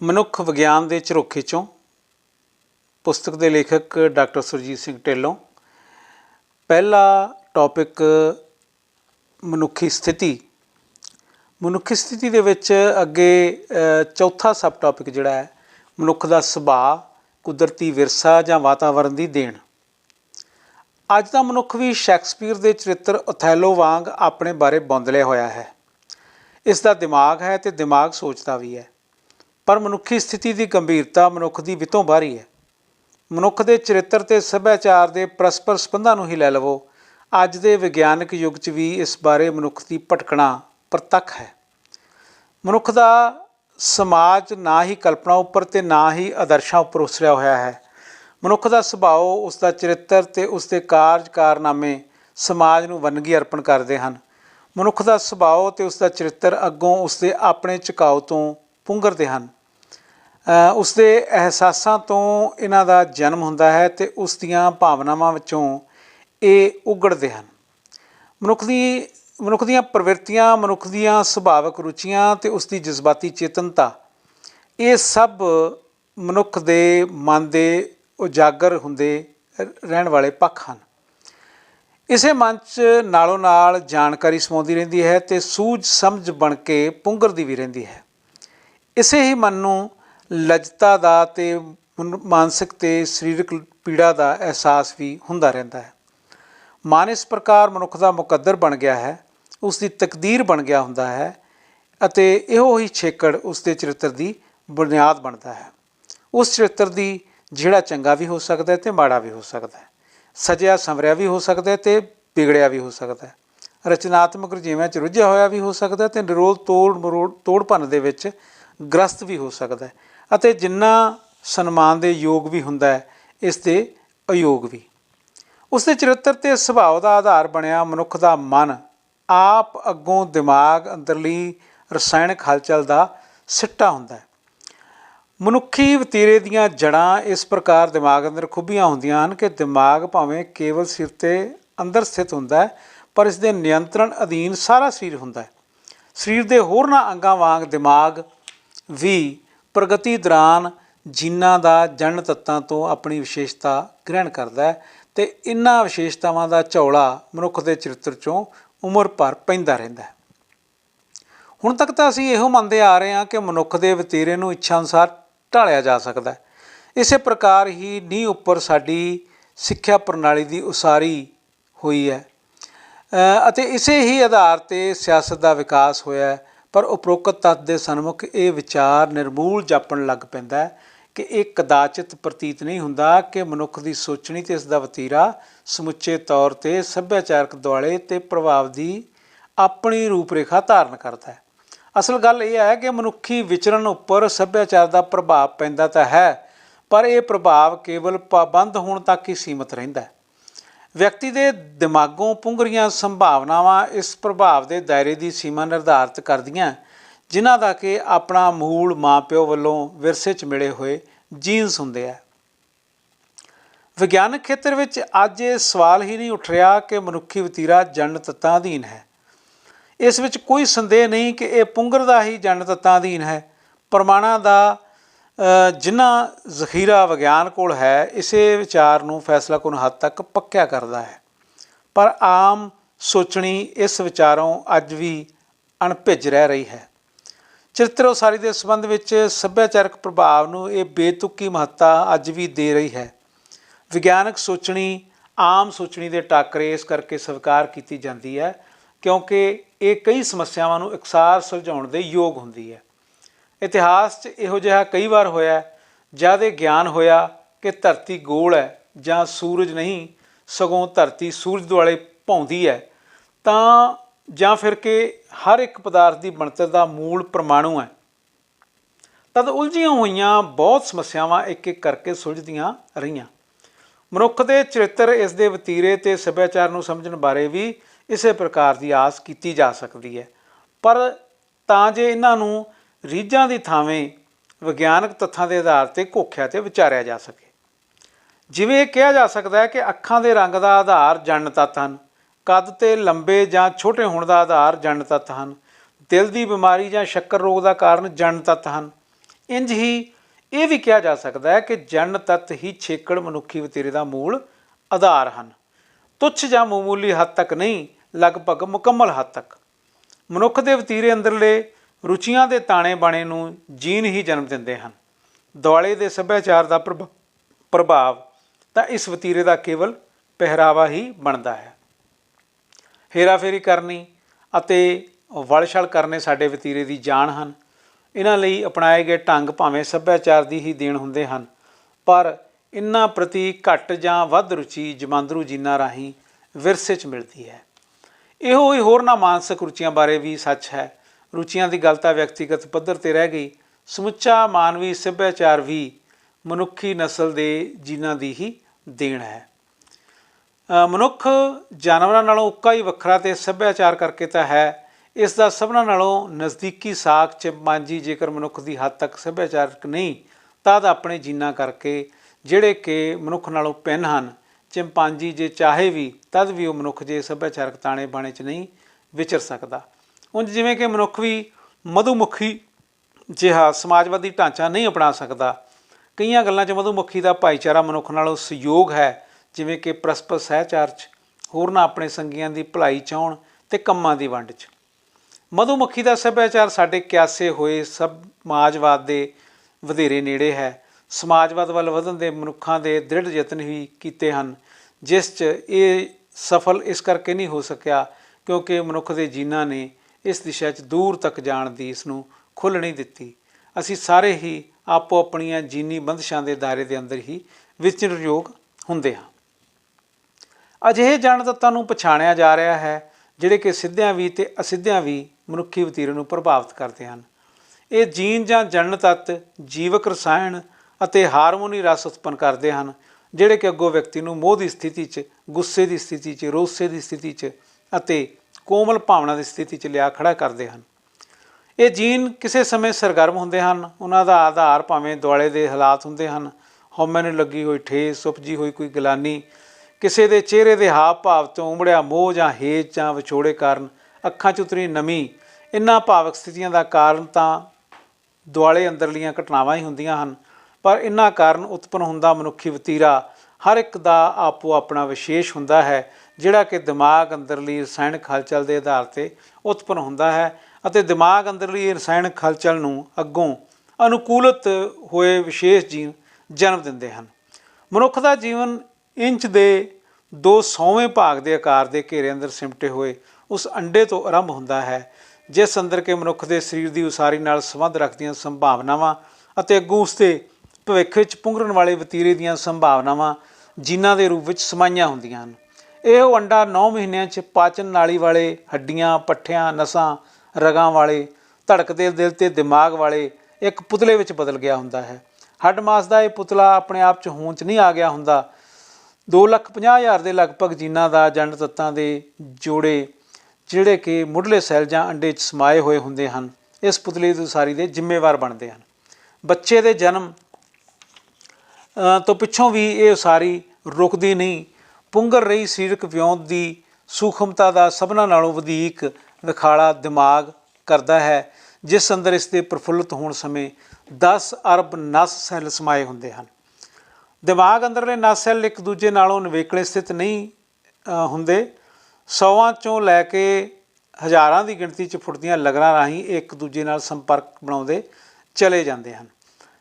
ਮਨੁੱਖ ਵਿਗਿਆਨ ਦੇ ਝਰੋਖੇ ਚੋਂ ਪੁਸਤਕ ਦੇ ਲੇਖਕ ਡਾਕਟਰ ਸੁਰਜੀਤ ਸਿੰਘ ਢਿੱਲੋਂ ਪਹਿਲਾ ਟੌਪਿਕ ਮਨੁੱਖੀ ਸਥਿਤੀ। ਮਨੁੱਖੀ ਸਥਿਤੀ ਦੇ ਵਿੱਚ ਅੱਗੇ ਚੌਥਾ ਸਬ ਟੌਪਿਕ ਜਿਹੜਾ ਹੈ, ਮਨੁੱਖ ਦਾ ਸੁਭਾਅ, ਕੁਦਰਤੀ ਵਿਰਸਾ ਜਾਂ ਵਾਤਾਵਰਣ ਦੀ ਦੇਣ। ਅੱਜ ਦਾ ਮਨੁੱਖ ਵੀ ਸ਼ੈਕਸਪੀਅਰ ਦੇ ਚਰਿੱਤਰ ਓਥੈਲੋ ਵਾਂਗ ਆਪਣੇ ਬਾਰੇ ਬੌਂਦਲਿਆ ਹੋਇਆ ਹੈ। ਇਸ ਦਾ ਦਿਮਾਗ ਹੈ ਤੇ ਦਿਮਾਗ ਸੋਚਦਾ ਵੀ ਹੈ। ਪਰ ਮਨੁੱਖੀ ਸਥਿਤੀ ਦੀ ਗੰਭੀਰਤਾ ਮਨੁੱਖ ਦੀ ਵਿਤੋਂ ਬਾਹਰੀ ਹੈ। ਮਨੁੱਖ ਦੇ ਚਰਿੱਤਰ ਤੇ ਸੱਭਿਆਚਾਰ ਦੇ ਪਰਸਪਰ ਸੰਬੰਧਾਂ ਨੂੰ ਹੀ ਲੈ ਲਵੋ। ਅੱਜ ਦੇ ਵਿਗਿਆਨਕ ਯੁੱਗ 'ਚ ਵੀ ਇਸ ਬਾਰੇ ਮਨੁੱਖ ਦੀ ਭਟਕਣਾ ਪ੍ਰਤੱਖ ਹੈ। ਮਨੁੱਖ ਦਾ ਸਮਾਜ ਨਾ ਹੀ ਕਲਪਨਾ ਉੱਪਰ ਤੇ ਨਾ ਹੀ ਆਦਰਸ਼ਾਂ ਉੱਪਰ ਉਸਰਿਆ ਹੋਇਆ ਹੈ। ਮਨੁੱਖ ਦਾ ਸੁਭਾਅ ਉਸ ਦਾ ਚਰਿੱਤਰ ਤੇ ਉਸ ਦੇ ਕਾਰਜ ਕਾਰਨਾਮੇ ਸਮਾਜ ਨੂੰ ਵੰਨਗੀ ਅਰਪਣ ਕਰਦੇ ਹਨ। ਮਨੁੱਖ ਦਾ ਸੁਭਾਅ ਤੇ ਉਸ ਦਾ ਚਰਿੱਤਰ ਅੱਗੋਂ ਉਸ ਦੇ ਆਪਣੇ ਝੁਕਾਓ ਤੋਂ ਪੁੰਗਰਦੇ ਹਨ। ਉਸ ਦੇ ਅਹਿਸਾਸਾਂ ਤੋਂ ਇਹਨਾਂ ਦਾ ਜਨਮ ਹੁੰਦਾ ਹੈ ਤੇ ਉਸ ਦੀਆਂ ਭਾਵਨਾਵਾਂ ਵਿੱਚੋਂ ਇਹ ਉਗੜਦੇ ਹਨ। ਮਨੁੱਖ ਦੀ, ਮਨੁੱਖ ਦੀਆਂ ਪ੍ਰਵਿਰਤੀਆਂ, ਮਨੁੱਖ ਦੀਆਂ ਸੁਭਾਵਕ ਰੁਚੀਆਂ ਤੇ ਉਸ ਦੀ ਜਜ਼ਬਾਤੀ ਚੇਤਨਤਾ, ਇਹ ਸਭ ਮਨੁੱਖ ਦੇ ਮਨ ਦੇ ਉਜਾਗਰ ਹੁੰਦੇ ਰਹਿਣ ਵਾਲੇ ਪੱਖ ਹਨ। ਇਸੇ ਮਨ 'ਚ ਨਾਲੋਂ ਨਾਲ ਜਾਣਕਾਰੀ ਸਮਾਉਂਦੀ ਰਹਿੰਦੀ ਹੈ ਤੇ ਸੂਝ ਸਮਝ ਬਣ ਕੇ ਪੁੰਗਰਦੀ ਵੀ ਰਹਿੰਦੀ ਹੈ। ਇਸੇ ਹੀ ਮਨ ਨੂੰ ਲਜਤਾ ਦਾ ਤੇ ਮਾਨਸਿਕ ਤੇ ਸਰੀਰਕ ਪੀੜਾ ਦਾ ਅਹਿਸਾਸ ਵੀ ਹੁੰਦਾ ਰਹਿੰਦਾ ਹੈ। ਮਨ ਇਸ ਪ੍ਰਕਾਰ ਮਨੁੱਖ ਦਾ ਮੁਕੱਦਰ ਬਣ ਗਿਆ ਹੈ ਉਸ ਦੀ ਤਕਦੀਰ ਬਣ ਗਿਆ ਹੁੰਦਾ ਹੈ ਅਤੇ ਇਹੋ ਹੀ ਛੇਕੜ ਉਸ ਦੇ ਚਰਿੱਤਰ ਦੀ ਬੁਨਿਆਦ ਬਣਦਾ ਹੈ। ਉਸ ਚਰਿੱਤਰ ਦੀ ਜਿਹੜਾ ਚੰਗਾ ਵੀ ਹੋ ਸਕਦਾ ਹੈ ਤੇ ਮਾੜਾ ਵੀ ਹੋ ਸਕਦਾ ਹੈ। ਸਜਿਆ ਸੰਵਰਿਆ ਵੀ ਹੋ ਸਕਦਾ ਹੈ ਤੇ ਵਿਗੜਿਆ ਵੀ ਹੋ ਸਕਦਾ ਹੈ। ਰਚਨਾਤਮਕ ਰੁਝੇਵਿਆਂ 'ਚ ਰੁੱਝਿਆ ਹੋਇਆ ਵੀ ਹੋ ਸਕਦਾ ਹੈ ਤੇ ਨਿਰੋਲ ਤੋੜ ਮਰੋੜ ਤੋੜ ਭੰਨ ਦੇ ਵਿੱਚ ਗ੍ਰਸਤ ਵੀ ਹੋ ਸਕਦਾ ਹੈ। ਅਤੇ ਜਿੰਨਾ ਸਨਮਾਨ ਦੇ ਯੋਗ ਵੀ ਹੁੰਦਾ ਹੈ, ਇਸ ਦੇ ਅਯੋਗ ਵੀ। ਉਸ ਦੇ ਚਰਿੱਤਰ ਤੇ ਸੁਭਾਅ ਦਾ ਆਧਾਰ ਬਣਿਆ ਮਨੁੱਖ ਦਾ ਮਨ, ਆਪ ਅੱਗੋਂ ਦਿਮਾਗ, ਅੰਦਰਲੀ ਰਸਾਇਣਕ ਹਲਚਲ ਦਾ ਸਿੱਟਾ ਹੁੰਦਾ ਹੈ। ਮਨੁੱਖੀ ਵਤੀਰੇ ਦੀਆਂ ਜੜਾਂ ਇਸ ਪ੍ਰਕਾਰ ਦਿਮਾਗ ਅੰਦਰ ਖੁੱਬੀਆਂ ਹੁੰਦੀਆਂ ਹਨ ਕਿ ਦਿਮਾਗ ਭਾਵੇਂ ਕੇਵਲ ਸਿਰ ਤੇ ਅੰਦਰ ਸਥਿਤ ਹੁੰਦਾ ਹੈ, ਪਰ ਇਸ ਦੇ ਨਿਯੰਤਰਣ ਅਧੀਨ ਸਾਰਾ ਸਰੀਰ ਹੁੰਦਾ ਹੈ। ਸਰੀਰ ਦੇ ਹੋਰਨਾਂ ਅੰਗਾਂ ਵਾਂਗ ਦਿਮਾਗ ਵੀ ਪ੍ਰਗਤੀ ਦੌਰਾਨ ਜੀਨਾਂ ਦਾ ਜਨ ਤੱਤਾਂ ਤੋਂ ਆਪਣੀ ਵਿਸ਼ੇਸ਼ਤਾ ਗ੍ਰਹਿਣ ਕਰਦਾ ਹੈ ਤੇ ਇਨ੍ਹਾਂ ਵਿਸ਼ੇਸ਼ਤਾਵਾਂ ਦਾ ਝੌਲਾ ਮਨੁੱਖ ਦੇ ਚਰਿੱਤਰ ਚੋਂ ਉਮਰ ਭਰ ਪੈਂਦਾ ਰਹਿੰਦਾ ਹੈ। ਹੁਣ ਤੱਕ ਤਾਂ ਅਸੀਂ ਇਹੋ ਮੰਨਦੇ ਆ ਰਹੇ ਹਾਂ ਕਿ ਮਨੁੱਖ ਦੇ ਵਤੀਰੇ ਨੂੰ ਇੱਛਾ ਅਨੁਸਾਰ ਢਾਲਿਆ ਜਾ ਸਕਦਾ ਹੈ। ਇਸੇ ਪ੍ਰਕਾਰ ਹੀ ਨੀਂਹ ਉੱਪਰ ਸਾਡੀ ਸਿੱਖਿਆ ਪ੍ਰਣਾਲੀ ਦੀ ਉਸਾਰੀ ਹੋਈ ਹੈ। ਅਤੇ ਇਸੇ ਹੀ ਆਧਾਰ ਤੇ ਸਿਆਸਤ ਦਾ ਵਿਕਾਸ ਹੋਇਆ ਹੈ। ਪਰ ਉਪਰੋਕਤ ਤੱਤ ਦੇ ਸਨਮੁਖ ਇਹ ਵਿਚਾਰ ਨਿਰਮੂਲ ਜਾਪਣ ਲੱਗ ਪੈਂਦਾ ਹੈ ਕਿ ਇਹ ਕਦਾਚਿਤ ਪ੍ਰਤੀਤ ਨਹੀਂ ਹੁੰਦਾ ਕਿ ਮਨੁੱਖ ਦੀ ਸੋਚਣੀ ਤੇ ਇਸ ਦਾ ਵਤੀਰਾ ਸਮੁੱਚੇ ਤੌਰ ਤੇ ਸੱਭਿਆਚਾਰਕ ਦੁਆਲੇ ਤੇ ਪ੍ਰਭਾਵ ਦੀ ਆਪਣੀ ਰੂਪਰੇਖਾ ਧਾਰਨ ਕਰਦਾ ਹੈ। ਅਸਲ ਗੱਲ ਇਹ ਹੈ ਕਿ ਮਨੁੱਖੀ ਵਿਚਰਨ ਉੱਪਰ ਸੱਭਿਆਚਾਰ ਦਾ ਪ੍ਰਭਾਵ ਪੈਂਦਾ ਤਾਂ ਹੈ, ਪਰ ਇਹ ਪ੍ਰਭਾਵ ਕੇਵਲ ਪਾਬੰਦ ਹੋਣ ਤੱਕ ਹੀ ਸੀਮਤ ਰਹਿੰਦਾ ਹੈ। ਵਿਅਕਤੀ ਦੇ ਦਿਮਾਗੋਂ ਪੁੰਗਰੀਆਂ ਸੰਭਾਵਨਾਵਾਂ ਇਸ ਪ੍ਰਭਾਵ ਦੇ ਦਾਇਰੇ ਦੀ ਸੀਮਾ ਨਿਰਧਾਰਤ ਕਰਦੀਆਂ, ਜਿਨ੍ਹਾਂ ਦਾ ਕਿ ਆਪਣਾ ਮੂਲ ਮਾਪਿਓ ਵੱਲੋਂ ਵਿਰਸੇ 'ਚ ਮਿਲੇ ਹੋਏ ਜੀਨਸ ਹੁੰਦੇ ਆ। ਵਿਗਿਆਨਕ ਖੇਤਰ ਵਿੱਚ ਅੱਜ ਇਹ ਸਵਾਲ ਹੀ ਨਹੀਂ ਉੱਠ ਰਿਹਾ ਕਿ ਮਨੁੱਖੀ ਵਤੀਰਾ ਜਨ ਤੱਤਾਂ ਅਧੀਨ ਹੈ। ਇਸ ਵਿੱਚ ਕੋਈ ਸੰਦੇਹ ਨਹੀਂ ਕਿ ਇਹ ਪੁੰਗਰਦਾ ਹੀ ਜਨ ਤੱਤਾਂ ਅਧੀਨ ਹੈ। ਪ੍ਰਮਾਣਾਂ ਦਾ ਜਿੰਨਾ ਜ਼ਖੀਰਾ ਵਿਗਿਆਨ ਕੋਲ ਹੈ, ਇਸੇ ਵਿਚਾਰ ਨੂੰ ਫੈਸਲਾ ਫੈਸਲਾਕੁਨ ਹੱਦ ਤੱਕ ਪੱਕਿਆ ਕਰਦਾ ਹੈ। ਪਰ ਆਮ ਸੋਚਣੀ ਇਸ ਵਿਚਾਰੋਂ ਅੱਜ ਵੀ ਅਣਭਿੱਜ ਰਹਿ ਰਹੀ ਹੈ। ਚਰਿੱਤਰ ਉਸਾਰੀ ਦੇ ਸੰਬੰਧ ਵਿੱਚ ਸੱਭਿਆਚਾਰਕ ਪ੍ਰਭਾਵ ਨੂੰ ਇਹ ਬੇਤੁਕੀ ਮਹੱਤਤਾ ਅੱਜ ਵੀ ਦੇ ਰਹੀ ਹੈ। ਵਿਗਿਆਨਕ ਸੋਚਣੀ, ਆਮ ਸੋਚਣੀ ਦੇ ਟਾਕਰੇ ਇਸ ਕਰਕੇ ਸਵੀਕਾਰ ਕੀਤੀ ਜਾਂਦੀ ਹੈ ਕਿਉਂਕਿ ਇਹ ਕਈ ਸਮੱਸਿਆਵਾਂ ਨੂੰ ਇਕਸਾਰ ਸੁਲਝਾਉਣ ਦੇ ਯੋਗ ਹੁੰਦੀ ਹੈ। ਇਤਿਹਾਸ 'ਚ ਇਹੋ ਜਿਹਾ ਕਈ ਵਾਰ ਹੋਇਆ ਜਦ ਇਹ ਗਿਆਨ ਹੋਇਆ ਕਿ ਧਰਤੀ ਗੋਲ ਹੈ ਜਾਂ ਸੂਰਜ ਨਹੀਂ, ਸਗੋਂ ਧਰਤੀ ਸੂਰਜ ਦੁਆਲੇ ਭੌਂਦੀ ਹੈ। ਤਾਂ ਜਾਂ ਫਿਰ ਕਿ ਹਰ ਇੱਕ ਪਦਾਰਥ ਦੀ ਬਣਤਰ ਦਾ ਮੂਲ ਪਰਮਾਣੂ ਹੈ। ਤਦ ਉਲਝੀਆਂ ਹੋਈਆਂ ਬਹੁਤ ਸਮੱਸਿਆਵਾਂ ਇੱਕ ਇੱਕ ਕਰਕੇ ਸੁਲਝਦੀਆਂ ਰਹੀਆਂ। ਮਨੁੱਖ ਦੇ ਚਰਿੱਤਰ ਇਸ ਦੇ ਵਤੀਰੇ ਤੇ ਸੱਭਿਆਚਾਰ ਨੂੰ ਸਮਝਣ ਬਾਰੇ ਵੀ ਇਸੇ ਪ੍ਰਕਾਰ ਦੀ ਆਸ ਕੀਤੀ ਜਾ ਸਕਦੀ ਹੈ। ਪਰ ਤਾਂ ਜੇ ਇਹਨਾਂ ਨੂੰ ਰੀਝਾਂ ਦੀ ਥਾਵੇਂ ਵਿਗਿਆਨਕ ਤੱਥਾਂ ਦੇ ਆਧਾਰ ਤੇ ਘੋਖਿਆ ਤੇ ਵਿਚਾਰਿਆ ਜਾ ਸਕੇ। ਜਿਵੇਂ ਇਹ ਕਿਹਾ ਜਾ ਸਕਦਾ ਹੈ ਕਿ ਅੱਖਾਂ ਦੇ ਰੰਗ ਦਾ ਆਧਾਰ ਜਨਨ ਤੱਤ ਹਨ, ਕੱਦ ਤੇ ਲੰਬੇ ਜਾਂ ਛੋਟੇ ਹੋਣ ਦਾ ਆਧਾਰ ਜਨਨ ਤੱਤ ਹਨ, ਦਿਲ ਦੀ ਬਿਮਾਰੀ ਜਾਂ ਸ਼ੱਕਰ ਰੋਗ ਦਾ ਕਾਰਨ ਜਨਨ ਤੱਤ ਹਨ। ਇੰਜ ਹੀ ਇਹ ਵੀ ਕਿਹਾ ਜਾ ਸਕਦਾ ਹੈ ਕਿ ਜਨ ਤੱਤ ਹੀ ਛੇਕੜ ਮਨੁੱਖੀ ਵਤੀਰੇ ਦਾ ਮੂਲ ਆਧਾਰ ਹਨ। ਤੁੱਛ ਜਾਂ ਮਾਮੂਲੀ ਹੱਦ ਤੱਕ ਨਹੀਂ, ਲਗਭਗ ਮੁਕੰਮਲ ਹੱਦ ਤੱਕ। ਮਨੁੱਖ ਦੇ ਵਤੀਰੇ ਅੰਦਰਲੇ ਰੁਚੀਆਂ ਦੇ ਤਾਣੇ ਬਾਣੇ ਨੂੰ ਜੀਨ ਹੀ ਜਨਮ ਦਿੰਦੇ ਹਨ। ਦੁਆਲੇ ਦੇ ਸੱਭਿਆਚਾਰ ਦਾ ਪ੍ਰਭ- ਪ੍ਰਭਾਵ ਤਾਂ ਇਸ ਵਤੀਰੇ ਦਾ ਕੇਵਲ ਪਹਿਰਾਵਾ ਹੀ ਬਣਦਾ ਹੈ। ਹੇਰਾਫੇਰੀ ਕਰਨੀ ਅਤੇ ਵਲਛਲ ਕਰਨੇ ਸਾਡੇ ਵਤੀਰੇ ਦੀ ਜਾਨ ਹਨ। ਇਹਨਾਂ ਲਈ ਅਪਣਾਏ ਗਏ ਢੰਗ ਭਾਵੇਂ ਸੱਭਿਆਚਾਰ ਦੀ ਹੀ ਦੇਣ ਹੁੰਦੇ ਹਨ, ਪਰ ਇਨ੍ਹਾਂ ਪ੍ਰਤੀ ਘੱਟ ਜਾਂ ਵੱਧ ਰੁਚੀ ਜਮਾਂਦਰੂ ਜੀਨਾਂ ਰਾਹੀਂ ਵਿਰਸੇ 'ਚ ਮਿਲਦੀ ਹੈ। ਇਹੋ ਹੀ ਹੋਰਨਾਂ ਮਾਨਸਿਕ ਰੁਚੀਆਂ ਬਾਰੇ ਵੀ ਸੱਚ ਹੈ ਰੁਚੀਆਂ ਦੀ ਗੱਲ ਤਾਂ ਵਿਅਕਤੀਗਤ ਪੱਧਰ ਤੇ ਰਹਿ ਗਈ। ਸਮੁੱਚਾ ਮਾਨਵੀ ਸੱਭਿਆਚਾਰ ਵੀ ਮਨੁੱਖੀ ਨਸਲ ਦੇ ਜੀਨਾਂ ਦੀ ਹੀ ਦੇਣ ਹੈ। ਮਨੁੱਖ ਜਾਨਵਰਾਂ ਨਾਲੋਂ ਉੱਕਾ ਹੀ ਵੱਖਰਾ ਤੇ ਸੱਭਿਆਚਾਰ ਕਰਕੇ ਤਾਂ ਹੈ। ਇਸ ਦਾ ਸਭਨਾਂ ਨਾਲੋਂ ਨਜ਼ਦੀਕੀ ਸਾਖ ਚਿੰਪਾਂਜੀ ਜੇਕਰ ਮਨੁੱਖ ਦੀ ਹੱਦ ਤੱਕ ਸੱਭਿਆਚਾਰਕ ਨਹੀਂ ਤਦ ਆਪਣੇ ਜੀਨਾਂ ਕਰਕੇ ਜਿਹੜੇ ਕਿ ਮਨੁੱਖ ਨਾਲੋਂ ਭਿੰਨ ਹਨ। ਚਿੰਪਾਂਜੀ ਜੇ ਚਾਹੇ ਵੀ, ਤਦ ਵੀ ਉਹ ਮਨੁੱਖ ਜੇ ਸੱਭਿਆਚਾਰਕ ਤਾਣੇ ਬਾਣੇ 'ਚ ਨਹੀਂ ਵਿਚਰ ਸਕਦਾ। ਉਂਝ ਜਿਵੇਂ ਕਿ ਮਨੁੱਖ ਵੀ ਮਧੂਮੱਖੀ ਜਿਹਾ ਸਮਾਜਵਾਦੀ ਢਾਂਚਾ ਨਹੀਂ ਅਪਣਾ ਸਕਦਾ, ਕਈਆਂ ਗੱਲਾਂ 'ਚ ਮਧੂਮੱਖੀ ਦਾ ਭਾਈਚਾਰਾ ਮਨੁੱਖ ਨਾਲੋਂ ਸਹਿਯੋਗ ਹੈ, ਜਿਵੇਂ ਕਿ ਪਰਸਪਰ ਸਹਿਚਾਰ 'ਚ ਹੋਰਨਾਂ ਆਪਣੇ ਸੰਗੀਆਂ ਦੀ ਭਲਾਈ ਚਾਹਣ ਤੇ ਕੰਮਾਂ ਦੀ ਵੰਡ 'ਚ। ਮਧੂਮੱਖੀ ਦਾ ਸੱਭਿਆਚਾਰ ਸਾਡੇ ਕਿਆਸੇ ਹੋਏ ਸਮਾਜਵਾਦ ਦੇ ਵਧੇਰੇ ਨੇੜੇ ਹੈ। ਸਮਾਜਵਾਦ ਵੱਲ ਵਧਣ ਦੇ ਮਨੁੱਖਾਂ ਦੇ ਦ੍ਰਿੜ ਯਤਨ ਵੀ ਕੀਤੇ ਹਨ, ਜਿਸ 'ਚ ਇਹ ਸਫਲ ਇਸ ਕਰਕੇ ਨਹੀਂ ਹੋ ਸਕਿਆ ਕਿਉਂਕਿ ਮਨੁੱਖ ਦੇ ਜੀਨਾਂ ਨੇ ਇਸ ਦਿਸ਼ਾ 'ਚ ਦੂਰ ਤੱਕ ਜਾਣ ਦੀ ਇਸ ਨੂੰ ਖੁੱਲ੍ਹ ਨਹੀਂ ਦਿੱਤੀ। ਅਸੀਂ ਸਾਰੇ ਹੀ ਆਪੋ ਆਪਣੀਆਂ ਜੀਨੀ ਬੰਦਸ਼ਾਂ ਦੇ ਦਾਇਰੇ ਦੇ ਅੰਦਰ ਹੀ ਵਿਚਰਯੋਗ ਹੁੰਦੇ ਹਾਂ। ਅਜਿਹੇ ਜਨ ਤੱਤਾਂ ਨੂੰ ਪਛਾਣਿਆ ਜਾ ਰਿਹਾ ਹੈ, ਜਿਹੜੇ ਕਿ ਸਿੱਧਿਆਂ ਵੀ ਤੇ ਅਸਿੱਧਿਆਂ ਵੀ ਮਨੁੱਖੀ ਵਤੀਰੇ ਨੂੰ ਪ੍ਰਭਾਵਿਤ ਕਰਦੇ ਹਨ। ਇਹ ਜੀਨ ਜਾਂ ਜਨਨ ਤੱਤ ਜੀਵਕ ਰਸਾਇਣ ਅਤੇ ਹਾਰਮੋਨੀ ਰਸ ਉਤਪੰਨ ਕਰਦੇ ਹਨ, ਜਿਹੜੇ ਕਿ ਅੱਗੋਂ ਵਿਅਕਤੀ ਨੂੰ ਮੋਹ ਦੀ ਸਥਿਤੀ 'ਚ, ਗੁੱਸੇ ਦੀ ਸਥਿਤੀ 'ਚ, ਰੋਸੇ ਦੀ ਸਥਿਤੀ 'ਚ ਅਤੇ ਕੋਮਲ ਭਾਵਨਾ ਦੀ ਸਥਿਤੀ 'ਚ ਲਿਆ ਖੜਾ ਕਰਦੇ ਹਨ। ਇਹ ਜੀਨ ਕਿਸੇ ਸਮੇਂ ਸਰਗਰਮ ਹੁੰਦੇ ਹਨ। ਉਹਨਾਂ ਦਾ ਆਧਾਰ ਭਾਵੇਂ ਦੁਆਲੇ ਦੇ ਹਾਲਾਤ ਹੁੰਦੇ ਹਨ। ਹਉਮੈ ਨੂੰ ਲੱਗੀ ਹੋਈ ਠੇਸ ਸੁਪਜੀ ਹੋਈ ਕੋਈ ਗਲਾਨੀ, ਕਿਸੇ ਦੇ ਚਿਹਰੇ ਦੇ ਹਾਵ ਭਾਵ ਤੋਂ ਉਮੜਿਆ ਮੋਹ ਜਾਂ ਹੇਜ ਜਾਂ ਵਿਛੋੜੇ ਕਾਰਨ ਅੱਖਾਂ 'ਚ ਉਤਰੀ ਨਮੀ, ਇਨ੍ਹਾਂ ਭਾਵਕ ਸਥਿਤੀਆਂ ਦਾ ਕਾਰਨ ਤਾਂ ਦੁਆਲੇ ਅੰਦਰਲੀਆਂ ਘਟਨਾਵਾਂ ਹੀ ਹੁੰਦੀਆਂ ਹਨ। ਪਰ ਇਨ੍ਹਾਂ ਕਾਰਨ ਉਤਪੰਨ ਹੁੰਦਾ ਮਨੁੱਖੀ ਵਤੀਰਾ। ਹਰ ਇੱਕ ਦਾ ਆਪੋ ਆਪਣਾ ਵਿਸ਼ੇਸ਼ ਹੁੰਦਾ ਹੈ। ਜਿਹੜਾ ਕਿ ਦਿਮਾਗ ਅੰਦਰਲੀ ਰਸਾਇਣਕ ਹਲਚਲ ਦੇ ਆਧਾਰ ਤੇ ਉਤਪੰਨ ਹੁੰਦਾ ਹੈ ਅਤੇ ਦਿਮਾਗ ਅੰਦਰਲੀ ਰਸਾਇਣਕ ਹਲਚਲ ਨੂੰ ਅੱਗੋਂ ਅਨੁਕੂਲਿਤ ਹੋਏ ਵਿਸ਼ੇਸ਼ ਜੀਵ ਜਨਮ ਦਿੰਦੇ ਹਨ। ਮਨੁੱਖ ਦਾ ਜੀਵਨ ਇੰਚ ਦੇ ਦੋ ਸੌਵੇਂ ਭਾਗ ਦੇ ਆਕਾਰ ਦੇ ਘੇਰੇ ਅੰਦਰ ਸਿਮਟੇ ਹੋਏ ਉਸ ਅੰਡੇ ਤੋਂ ਆਰੰਭ ਹੁੰਦਾ ਹੈ, ਜਿਸ ਅੰਦਰ ਕੇ ਮਨੁੱਖ ਦੇ ਸਰੀਰ ਦੀ ਉਸਾਰੀ ਨਾਲ ਸੰਬੰਧ ਰੱਖਦੀਆਂ ਸੰਭਾਵਨਾਵਾਂ ਅਤੇ ਅੱਗੋਂ ਉਸ ਦੇ ਭਵਿੱਖ ਵਿੱਚ ਪੁੰਗਰਨ ਵਾਲੇ ਵਤੀਰੇ ਦੀਆਂ ਸੰਭਾਵਨਾਵਾਂ ਜੀਨਾਂ ਦੇ ਰੂਪ ਵਿੱਚ ਸਮਾਈਆਂ ਹੁੰਦੀਆਂ ਹਨ। ਇਹ ਉਹ ਅੰਡਾ 9 ਮਹੀਨਿਆਂ 'ਚ ਪਾਚਨ ਨਾਲੀ ਵਾਲੇ, ਹੱਡੀਆਂ, ਪੱਠਿਆਂ, ਨਸਾਂ, ਰਗਾਂ ਵਾਲੇ, ਧੜਕਦੇ ਦਿਲ ਤੇ ਦਿਮਾਗ ਵਾਲੇ ਇੱਕ ਪੁਤਲੇ ਵਿੱਚ ਬਦਲ ਗਿਆ ਹੁੰਦਾ ਹੈ। ਹੱਡ ਮਾਸ ਦਾ ਇਹ ਪੁਤਲਾ ਆਪਣੇ ਆਪ 'ਚ ਹੋਂਦ 'ਚ ਨਹੀਂ ਆ ਗਿਆ ਹੁੰਦਾ। 250000 ਦੇ ਲਗਭਗ ਜੀਨਾਂ ਦਾ ਜੰਡ ਤੱਤਾਂ ਦੇ ਜੋੜੇ, ਜਿਹੜੇ ਕਿ ਮੁੱਢਲੇ ਸੈੱਲ ਜਾਂ ਅੰਡੇ 'ਚ ਸਮਾਏ ਹੋਏ ਹੁੰਦੇ ਹਨ, ਇਸ ਪੁਤਲੇ ਦੀ ਉਸਾਰੀ ਦੇ ਜ਼ਿੰਮੇਵਾਰ ਬਣਦੇ ਹਨ। ਬੱਚੇ ਦੇ ਜਨਮ ਤੋਂ ਪਿੱਛੋਂ ਵੀ ਇਹ ਉਸਾਰੀ ਰੁਕਦੀ ਨਹੀਂ। ਪੁੰਗਰ ਰਹੀ ਸਰੀਰਕ ਵਿਉਂਤ ਦੀ ਸੂਖਮਤਾ ਦਾ ਸਭਨਾਂ ਨਾਲੋਂ ਵਧੇਕ ਵਿਖਾਲਾ ਦਿਮਾਗ ਕਰਦਾ ਹੈ, ਜਿਸ ਅੰਦਰ ਇਸ ਦੇ ਪ੍ਰਫੁੱਲਤ ਹੋਣ ਸਮੇਂ 10 ਅਰਬ ਨਸ ਸੈੱਲ ਸਮਾਏ ਹੁੰਦੇ ਹਨ। ਦਿਮਾਗ ਅੰਦਰਲੇ ਨਸ ਸੈੱਲ ਇੱਕ ਦੂਜੇ ਨਾਲੋਂ ਨਿਵੇਕਲੇ ਸਥਿਤ ਨਹੀਂ ਹੁੰਦੇ। ਸੌਆਂ ਚੋਂ ਲੈ ਕੇ ਹਜ਼ਾਰਾਂ ਦੀ ਗਿਣਤੀ 'ਚ ਫੁੱਟਦੀਆਂ ਲਗਰਾਂ ਰਾਹੀਂ ਇੱਕ ਦੂਜੇ ਨਾਲ ਸੰਪਰਕ ਬਣਾਉਂਦੇ ਚਲੇ ਜਾਂਦੇ ਹਨ।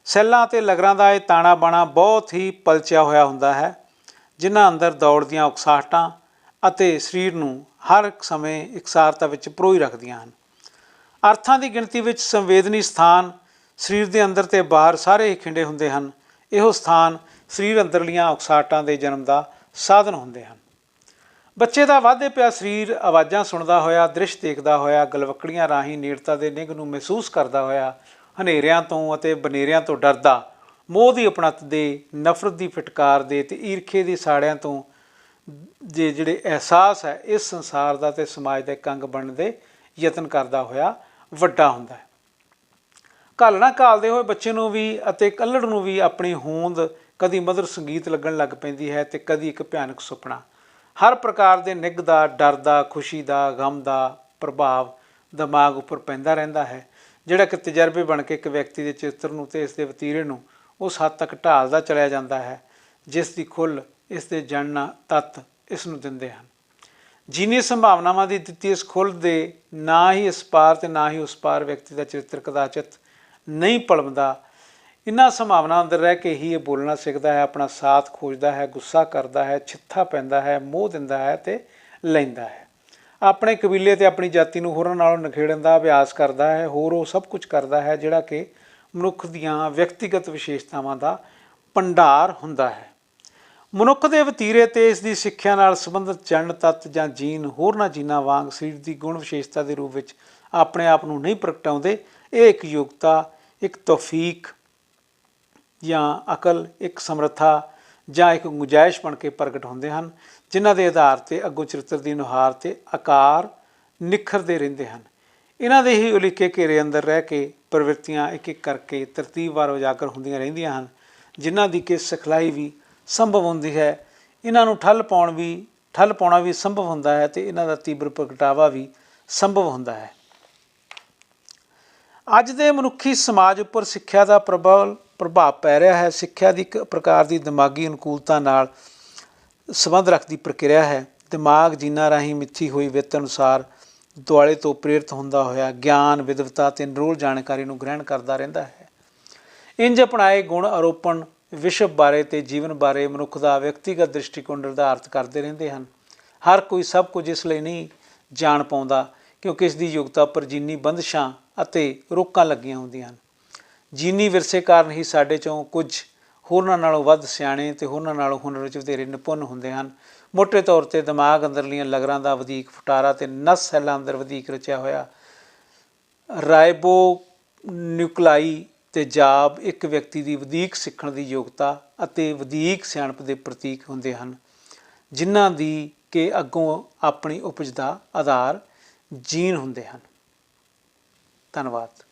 ਸੈੱਲਾਂ ਅਤੇ ਲਗਰਾਂ ਦਾ ਇਹ ਤਾਣਾ ਬਾਣਾ ਬਹੁਤ ਹੀ ਪਲਚਿਆ ਹੋਇਆ ਹੁੰਦਾ ਹੈ। ਜਿਨ੍ਹਾਂ ਅੰਦਰ ਦੌੜਦੀਆਂ ਉਕਸਾਹਟਾਂ ਅਤੇ ਸਰੀਰ ਨੂੰ ਹਰ ਇੱਕ ਸਮੇਂ ਇਕਸਾਰਤਾ ਵਿੱਚ ਪਰੋਈ ਰੱਖਦੀਆਂ ਹਨ। ਅਰਥਾਂ ਦੀ ਗਿਣਤੀ ਵਿੱਚ ਸੰਵੇਦਨੀ ਸਥਾਨ ਸਰੀਰ ਦੇ ਅੰਦਰ ਤੇ ਬਾਹਰ ਸਾਰੇ ਖਿੰਡੇ ਹੁੰਦੇ ਹਨ। ਇਹੋ ਸਥਾਨ ਸਰੀਰ ਅੰਦਰਲੀਆਂ ਉਕਸਾਹਟਾਂ ਦੇ ਜਨਮ ਦਾ ਸਾਧਨ ਹੁੰਦੇ ਹਨ। ਬੱਚੇ ਦਾ ਵਾਧੇ ਪਿਆ ਸਰੀਰ ਆਵਾਜ਼ਾਂ ਸੁਣਦਾ ਹੋਇਆ, ਦ੍ਰਿਸ਼ ਦੇਖਦਾ ਹੋਇਆ, ਗਲਵਕੜੀਆਂ ਰਾਹੀਂ ਨੇੜਤਾ ਦੇ ਨਿਗ ਨੂੰ ਮਹਿਸੂਸ ਕਰਦਾ ਹੋਇਆ, ਹਨੇਰਿਆਂ ਤੋਂ ਅਤੇ ਬਨੇਰਿਆਂ ਤੋਂ ਡਰਦਾ ਮੋਹ ਦੀ ਅਪਣਤ ਦੇ, ਨਫ਼ਰਤ ਦੀ ਫਟਕਾਰ ਦੇ ਤੇ ਈਰਖੇ ਦੇ ਸਾੜਿਆਂ ਤੋਂ ਜੇ ਜਿਹੜੇ ਅਹਿਸਾਸ ਹੈ, ਇਸ ਸੰਸਾਰ ਦਾ ਤੇ ਸਮਾਜ ਦਾ ਕੰਗ ਬਣਨ ਦੇ ਯਤਨ ਕਰਦਾ ਹੋਇਆ ਵੱਡਾ ਹੁੰਦਾ ਹੈ। ਘਾਲਣਾ ਘਾਲਦੇ ਹੋਏ ਬੱਚੇ ਨੂੰ ਵੀ ਅਤੇ ਕੱਲੜ ਨੂੰ ਵੀ ਆਪਣੀ ਹੋਂਦ ਕਦੀ ਮਧੁਰ ਸੰਗੀਤ ਲੱਗਣ ਲੱਗ ਪੈਂਦੀ ਹੈ ਤੇ ਕਦੀ ਇੱਕ ਭਿਆਨਕ ਸੁਪਨਾ। ਹਰ ਪ੍ਰਕਾਰ ਦੇ ਨਿੱਘ ਦਾ, ਡਰ ਦਾ, ਖੁਸ਼ੀ ਦਾ, ਗਮ ਦਾ ਪ੍ਰਭਾਵ ਦਿਮਾਗ ਉੱਪਰ ਪੈਂਦਾ ਰਹਿੰਦਾ ਹੈ, ਜਿਹੜਾ ਕਿ ਤਜਰਬੇ ਬਣ ਕੇ ਇੱਕ ਵਿਅਕਤੀ ਦੇ ਚਰਿੱਤਰ ਨੂੰ ਤੇ ਇਸ ਦੇ ਵਤੀਰੇ ਨੂੰ ਉਸ ਹੱਦ ਤੱਕ ਢਾਲਦਾ ਚਲਿਆ ਜਾਂਦਾ ਹੈ, ਜਿਸ ਦੀ ਖੁੱਲ ਇਸ ਦੇ ਜਣਨਾ ਤੱਤ ਇਸ ਨੂੰ ਦਿੰਦੇ ਹਨ। ਜੀਨੀ ਸੰਭਾਵਨਾਵਾਂ ਦੀ ਦਿੱਤੀ ਇਸ ਖੁੱਲ ਦੇ ਨਾ ਹੀ ਇਸ ਪਾਰ ਤੇ ਨਾ ਹੀ ਉਸ ਪਾਰ ਵਿਅਕਤੀ ਦਾ ਚਰਿੱਤਰ ਕਦਾਚਿਤ ਨਹੀਂ ਪਲਮਦਾ ਇਨ੍ਹਾਂ ਸੰਭਾਵਨਾਵਾਂ ਅੰਦਰ ਰਹਿ ਕੇ ਹੀ ਇਹ ਬੋਲਣਾ ਸਿੱਖਦਾ ਹੈ, ਆਪਣਾ ਸਾਥ ਖੋਜਦਾ ਹੈ, ਗੁੱਸਾ ਕਰਦਾ ਹੈ, ਛਿੱਥਾ ਪੈਂਦਾ ਹੈ, ਮੋਹ ਦਿੰਦਾ ਹੈ ਤੇ ਲੈਂਦਾ ਹੈ। ਆਪਣੇ ਕਬੀਲੇ ਤੇ ਆਪਣੀ ਜਾਤੀ ਨੂੰ ਹੋਰਾਂ ਨਾਲੋਂ ਨਿਖੇੜਨ ਦਾ ਅਭਿਆਸ ਕਰਦਾ ਹੈ, ਹੋਰ ਉਹ ਸਭ ਕੁਝ ਕਰਦਾ ਹੈ ਜਿਹੜਾ ਕਿ ਮਨੁੱਖ ਦੀਆਂ ਵਿਅਕਤੀਗਤ ਵਿਸ਼ੇਸ਼ਤਾਵਾਂ ਦਾ ਭੰਡਾਰ ਹੁੰਦਾ ਹੈ। ਮਨੁੱਖ ਦੇ ਵਤੀਰੇ ਤੇ ਇਸ ਦੀ ਸਿੱਖਿਆ ਨਾਲ ਸੰਬੰਧਿਤ ਜਨ ਤੱਤ ਜਾਂ ਜੀਨ ਹੋਰਨਾਂ ਜੀਨਾਂ ਵਾਂਗ ਸਰੀਰ ਦੀ ਗੁਣ ਵਿਸ਼ੇਸ਼ਤਾ ਦੇ ਰੂਪ ਵਿੱਚ ਆਪਣੇ ਆਪ ਨੂੰ ਨਹੀਂ ਪ੍ਰਗਟਾਉਂਦੇ, ਇਹ ਇੱਕ ਯੋਗਤਾ, ਇੱਕ ਤੌਫੀਕ ਜਾਂ ਅਕਲ, ਇੱਕ ਸਮਰੱਥਾ ਜਾਂ ਇੱਕ ਗੁੰਜਾਇਸ਼ ਬਣ ਕੇ ਪ੍ਰਗਟ ਹੁੰਦੇ ਹਨ, ਜਿਨ੍ਹਾਂ ਦੇ ਆਧਾਰ ਤੇ ਅੱਗੋਂ ਚਰਿੱਤਰ ਦੀ ਨੁਹਾਰ ਤੇ ਆਕਾਰ ਨਿਖਰਦੇ ਰਹਿੰਦੇ ਹਨ। ਇਹਨਾਂ ਦੇ ਹੀ ਉਲੀਕੇ ਘੇਰੇ ਅੰਦਰ ਰਹਿ ਕੇ ਪ੍ਰਵਿਰਤੀਆਂ ਇੱਕ ਇੱਕ ਕਰਕੇ ਤਰਤੀਬਵਾਰ ਉਜਾਗਰ ਹੁੰਦੀਆਂ ਰਹਿੰਦੀਆਂ ਹਨ, ਜਿਨ੍ਹਾਂ ਦੀ ਕਿ ਸਿਖਲਾਈ ਵੀ ਸੰਭਵ ਹੁੰਦੀ ਹੈ। ਇਹਨਾਂ ਨੂੰ ਠੱਲ ਪਾਉਣ ਵੀ, ਠੱਲ ਪਾਉਣਾ ਵੀ ਸੰਭਵ ਹੁੰਦਾ ਹੈ ਤੇ ਇਹਨਾਂ ਦਾ ਤੀਬਰ ਪ੍ਰਗਟਾਵਾ ਵੀ ਸੰਭਵ ਹੁੰਦਾ ਹੈ। ਅੱਜ ਦੇ ਮਨੁੱਖੀ ਸਮਾਜ ਉੱਪਰ ਸਿੱਖਿਆ ਦਾ ਪ੍ਰਬਲ ਪ੍ਰਭਾਵ ਪੈ ਰਿਹਾ ਹੈ। ਸਿੱਖਿਆ ਦੀ ਇੱਕ ਪ੍ਰਕਾਰ ਦੀ ਦਿਮਾਗੀ ਅਨੁਕੂਲਤਾ ਨਾਲ ਸੰਬੰਧ ਰੱਖਦੀ ਪ੍ਰਕਿਰਿਆ ਹੈ। ਦਿਮਾਗ ਜਿਨ੍ਹਾਂ ਰਾਹੀਂ ਮਿੱਥੀ ਹੋਈ ਵਿੱਤ ਅਨੁਸਾਰ ਦੁਆਲੇ ਤੋਂ ਪ੍ਰੇਰਿਤ ਹੁੰਦਾ ਹੋਇਆ ਗਿਆਨ, ਵਿਦਵਤਾ ਤੇ ਨਿਰੋਲ ਜਾਣਕਾਰੀ ਨੂੰ ਗ੍ਰਹਿਣ ਕਰਦਾ ਰਹਿੰਦਾ ਹੈ। ਇੰਜ ਅਪਣਾਏ ਗੁਣ ਆਰੋਪਣ ਵਿਸ਼ਵ ਬਾਰੇ ਤੇ ਜੀਵਨ ਬਾਰੇ ਮਨੁੱਖ ਦਾ ਵਿਅਕਤੀਗਤ ਦ੍ਰਿਸ਼ਟੀਕੋਣ ਨਿਰਧਾਰਤ ਕਰਦੇ ਰਹਿੰਦੇ ਹਨ। ਹਰ ਕੋਈ ਸਭ ਕੁਝ ਇਸ ਲਈ ਨਹੀਂ ਜਾਣ ਪਾਉਂਦਾ ਕਿਉਂਕਿ ਇਸ ਦੀ ਯੋਗਤਾ ਪਰ ਜੀਨੀ ਬੰਦਸ਼ਾਂ ਅਤੇ ਰੋਕਾਂ ਲੱਗੀਆਂ ਹੁੰਦੀਆਂ ਹਨ। ਜੀਨੀ ਵਿਰਸੇ ਕਾਰਨ ਹੀ ਸਾਡੇ ਚੋਂ ਕੁਝ ਹੋਰਨਾਂ ਨਾਲੋਂ ਵੱਧ ਸਿਆਣੇ ਤੇ ਹੋਰਨਾਂ ਨਾਲੋਂ ਹੁਨਰ ਵਿੱਚ ਵਧੇਰੇ ਨਿਪੁੰਨ ਹੁੰਦੇ ਹਨ। ਮੋٹے ਤੌਰ ਤੇ ਦਿਮਾਗ ਅੰਦਰਲੀਆਂ ਲਗਰਾਂ ਦਾ ਵਧੇਕ ਫੁਟਾਰਾ ਤੇ ਨਸ ਸੈੱਲਾਂ ਅੰਦਰ ਵਧੇਕ ਰਚਿਆ ਹੋਇਆ। ਰਾਇਬੋ ਨਿਊਕਲਾਈ ਤੇ ਜਾਬ ਇੱਕ ਵਿਅਕਤੀ ਦੀ ਵਧੇਕ ਸਿੱਖਣ ਦੀ ਯੋਗਤਾ ਅਤੇ ਵਧੇਕ ਸਿਆਣਪ ਦੇ ਪ੍ਰਤੀਕ ਹੁੰਦੇ ਹਨ, ਜਿਨ੍ਹਾਂ ਦੀ ਕਿ ਅੱਗੋਂ ਆਪਣੀ ਉਪਜ ਦਾ ਆਧਾਰ ਜੀਨ ਹੁੰਦੇ ਹਨ। ਧੰਨਵਾਦ।